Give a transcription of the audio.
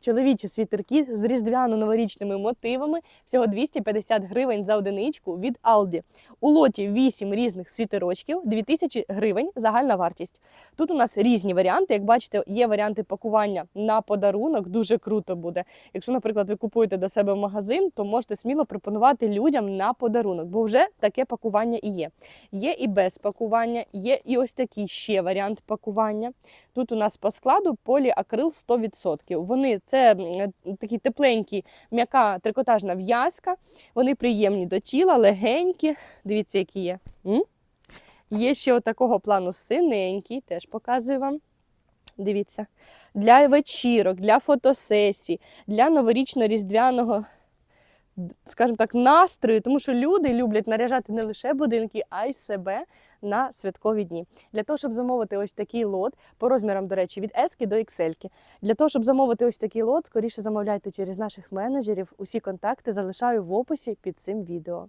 чоловічі світерки з різдвяно-новорічними мотивами. Всього 250 гривень за одиничку від Aldi. У лоті 8 різних світерочків, 2000 гривень загальна вартість. Тут у нас різні варіанти. Як бачите, є варіанти пакування на подарунок, дуже круто буде. Якщо, наприклад, ви купуєте до себе магазин, то можете сміло пропонувати людям на подарунок, бо вже таке пакування і є. Є і без пакування, є і ось такий ще варіант пакування. Тут у нас по складу поліакрил 100%. Вони це такі тепленькі, м'яка трикотажна в'язка. Вони приємні до тіла, легенькі. Дивіться, які є. М? Є ще отакого плану синенький, теж показую вам. Дивіться, для вечірок, для фотосесій, для новорічно-різдвяного, скажімо так, настрою, тому що люди люблять наряжати не лише будинки, а й себе на святкові дні. Для того, щоб замовити ось такий лот, по розмірам, до речі, від S до XL. Для того, щоб замовити ось такий лот, скоріше замовляйте через наших менеджерів. Усі контакти залишаю в описі під цим відео.